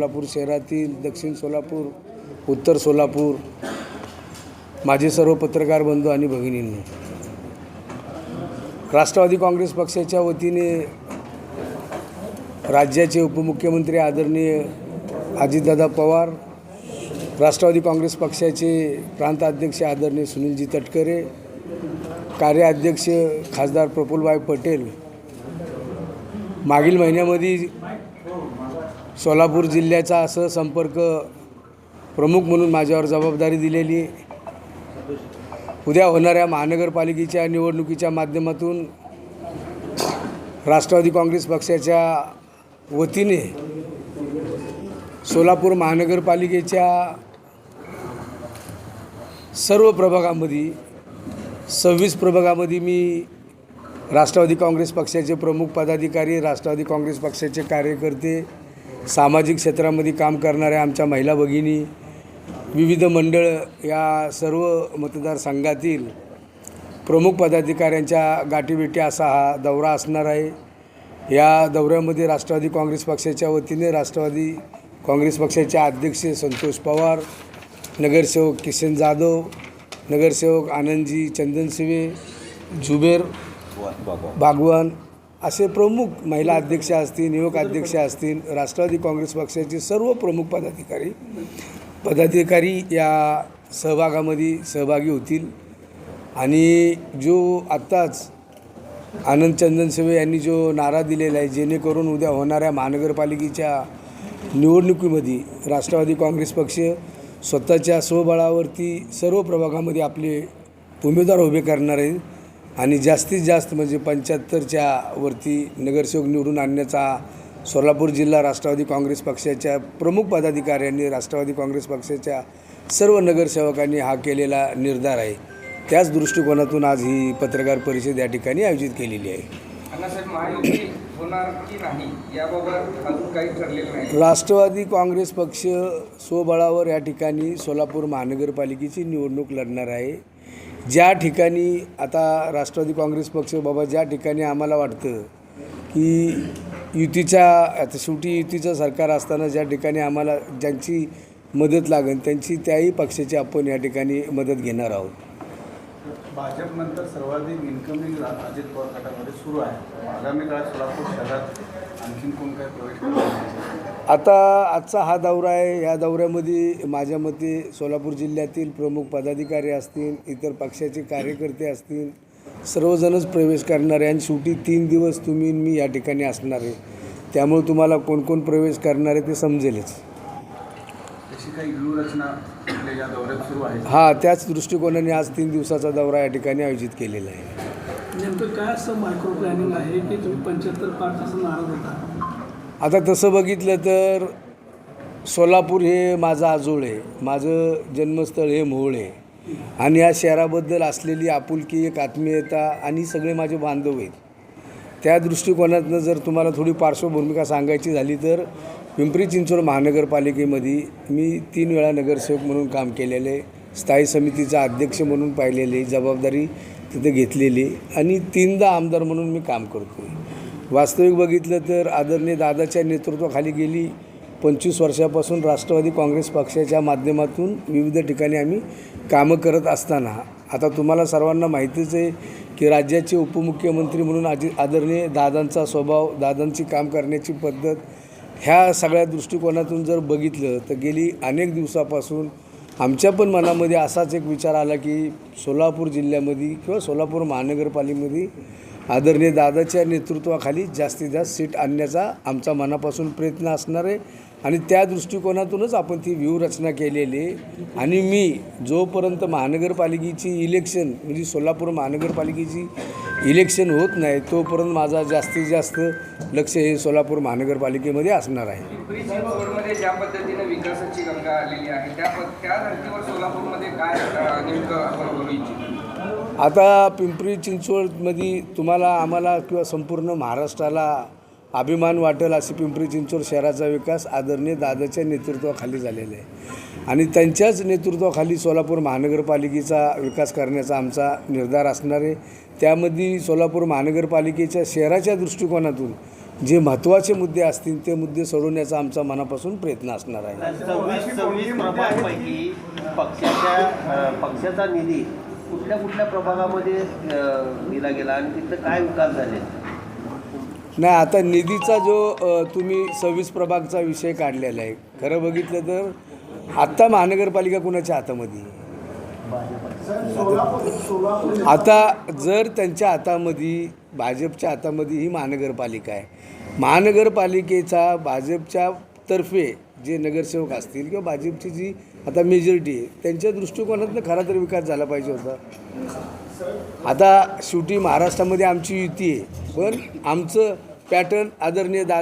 सोलापूर शहरातील दक्षिण सोलापूर उत्तर सोलापूर माझे सर्व पत्रकार बंधू आणि भगिनींनी. राष्ट्रवादी काँग्रेस पक्षाच्या वतीने राज्याचे उपमुख्यमंत्री आदरणीय अजितदादा पवार राष्ट्रवादी काँग्रेस पक्षाचे प्रांताध्यक्ष आदरणीय सुनीलजी तटकरे कार्याध्यक्ष खासदार प्रफुल्लभाई पटेल मागील महिन्यामध्ये सोलापूर जिल्ह्याचा असं संपर्क प्रमुख म्हणून माझ्यावर जबाबदारी दिलेली उद्या होणाऱ्या महानगरपालिकेच्या निवडणुकीच्या माध्यमातून राष्ट्रवादी काँग्रेस पक्षाच्या वतीने सोलापूर महानगरपालिकेच्या सर्व प्रभागामध्ये सव्वीस प्रभागामध्ये मी राष्ट्रवादी काँग्रेस पक्षाचे प्रमुख पदाधिकारी राष्ट्रवादी काँग्रेस पक्षाचे कार्यकर्ते सामाजिक क्षेत्रामध्ये काम करणाऱ्या आमच्या महिला भगिनी विविध मंडळ या सर्व मतदारसंघातील प्रमुख पदाधिकाऱ्यांच्या गाठीभेटी असा हा दौरा असणार आहे. या दौऱ्यामध्ये राष्ट्रवादी काँग्रेस पक्षाच्या वतीने राष्ट्रवादी काँग्रेस पक्षाचे अध्यक्ष संतोष पवार नगरसेवक किशन जाधव नगरसेवक आनंदजी चंदनसिवे जुबेर बागवान असे प्रमुख महिला अध्यक्ष असतील युवक अध्यक्ष असतील राष्ट्रवादी काँग्रेस पक्षाचे सर्व प्रमुख पदाधिकारी. पदाधिकारी या सहभागामध्ये सहभागी होतील. आणि जो आत्ताच आनंद चंदनसेवे यांनी जो नारा दिलेला आहे जेणेकरून उद्या होणाऱ्या महानगरपालिकेच्या निवडणुकीमध्ये राष्ट्रवादी काँग्रेस पक्ष स्वतःच्या स्वबळावरती सर्व प्रभागामध्ये आपले उमेदवार उभे करणार आहे आणि जास्तीत जास्त म्हणजे पंच्याहत्तरच्या वरती नगरसेवक निवडून आणण्याचा सोलापूर जिल्हा राष्ट्रवादी काँग्रेस पक्षाच्या प्रमुख पदाधिकाऱ्यांनी राष्ट्रवादी काँग्रेस पक्षाच्या सर्व नगरसेवकांनी हा केलेला निर्धार आहे. त्याच दृष्टिकोनातून आज ही पत्रकार परिषद या ठिकाणी आयोजित केलेली आहे. राष्ट्रवादी काँग्रेस पक्ष स्वबळावर या ठिकाणी सोलापूर महानगरपालिकेची निवडणूक लढणार आहे. ज्या ठिकाणी आता राष्ट्रवादी काँग्रेस पक्ष बाबा ज्या ठिकाणी आम्हाला वाटतं की युतीच्या आता शेवटी युतीचं सरकार असताना ज्या ठिकाणी आम्हाला ज्यांची मदत लागेल त्यांची त्याही पक्षाची आपण या ठिकाणी मदत घेणार आहोत. भाजपनंतर सर्वाधिक इन्कमिंग अजित पवार गटामध्ये सुरू आहे. आगामी काळात सोलापूर शहरात आणखीन कोण काय प्रवेश आता आजचा हा दौरा आहे. या दौऱ्यामध्ये माझ्या मते सोलापूर जिल्ह्यातील प्रमुख पदाधिकारी असतील इतर पक्षाचे कार्यकर्ते असतील सर्वजणच प्रवेश करणार आहे आणि शेवटी तीन दिवस तुम्ही मी या ठिकाणी असणार आहे. त्यामुळे तुम्हाला कोण कोण प्रवेश करणार आहे ते समजेलच. तशी काही व्यूहरचना आपल्या या दौऱ्यात सुरू आहे? हा त्याच दृष्टिकोनाने आज तीन दिवसाचा दौरा या ठिकाणी आयोजित केलेला आहे. नेमकं काय असं मायक्रो प्लॅनिंग आहे की तुम्ही पंच्याहत्तर पाच असं नाराज होता? आता तसं बघितलं तर सोलापूर हे माझं आजोळ आहे. माझं जन्मस्थळ हे मोहोळ आहे. आणि या शहराबद्दल असलेली आपुलकी एक आत्मीयता आणि सगळे माझे बांधव आहेत. त्या दृष्टिकोनातनं जर तुम्हाला थोडी पार्श्वभूमिका सांगायची झाली तर पिंपरी चिंचवड महानगरपालिकेमध्ये मी तीन वेळा नगरसेवक म्हणून काम केलेले स्थायी समितीचा अध्यक्ष म्हणून पाहिलेले जबाबदारी तिथे घेतलेली आणि तीनदा आमदार म्हणून मी काम करतो वास्तविक बघितलं तर आदरणीय दादाच्या नेतृत्वाखाली गेली पंचवीस वर्षापासून राष्ट्रवादी काँग्रेस पक्षाच्या माध्यमातून विविध ठिकाणी आम्ही कामं करत असताना आता तुम्हाला सर्वांना माहितीच आहे की राज्याचे उपमुख्यमंत्री म्हणून आजी आदरणीय दादांचा स्वभाव दादांची काम करण्याची पद्धत ह्या सगळ्या दृष्टिकोनातून जर बघितलं तर गेली अनेक दिवसापासून आमच्या पण मनामध्ये असाच एक विचार आला की सोलापूर जिल्ह्यामध्ये किंवा सोलापूर महानगरपालिकेमध्ये आदरणीय दादाच्या नेतृत्वाखाली जास्तीत जास्त सीट आणण्याचा आमचा मनापासून प्रयत्न असणार आहे. आणि त्या दृष्टिकोनातूनच आपण ती व्यूहरचना केलेली. आणि मी जोपर्यंत महानगरपालिकेची इलेक्शन म्हणजे सोलापूर महानगरपालिकेची इलेक्शन होत नाही तोपर्यंत माझा जास्तीत जास्त लक्ष हे सोलापूर महानगरपालिकेमध्ये असणार आहे. पिंपरी चिंचवडमध्ये ज्या पद्धतीने विकासाची गंगा आलेली आहे. त्या पद- त्या धर्तीवर सोलापूरमध्ये काय अ, नेमकं आपण बोलू इच्छितो? आता पिंपरी चिंचवडमध्ये तुम्हाला आम्हाला किंवा संपूर्ण महाराष्ट्राला अभिमान वाटेल अशी पिंपरी चिंचवड शहराचा विकास आदरणीय दादाच्या नेतृत्वाखाली झालेला आहे. आणि त्यांच्याच नेतृत्वाखाली सोलापूर महानगरपालिकेचा विकास करण्याचा आमचा निर्धार असणार आहे. त्यामध्ये सोलापूर महानगरपालिकेच्या शहराच्या दृष्टिकोनातून जे महत्त्वाचे मुद्दे असतील ते मुद्दे सोडवण्याचा आमचा मनापासून प्रयत्न असणार आहे. पक्षाच्या पक्षाचा निधी कुठल्या कुठल्या प्रभागामध्ये दिला गेला आणि तिथं काय विकास झाले? नाही आता निधीचा जो तुम्ही सव्वीस प्रभागचा विषय काढलेला आहे खरं बघितलं तर आत्ता महानगरपालिका कुणाच्या हातामध्ये? आता जर त्यांच्या हातामध्ये भाजपच्या हातामध्ये ही महानगरपालिका आहे महानगरपालिकेचा भाजपच्या तर्फे जे नगरसेवक असतील किंवा भाजपची जी आता मेजॉरिटी आहे त्यांच्या दृष्टिकोनातनं खरा तर विकास झाला पाहिजे होता. आता शेवटी महाराष्ट्रामध्ये आमची युती आहे पण आमचं पॅटर्न आदरणीय दादा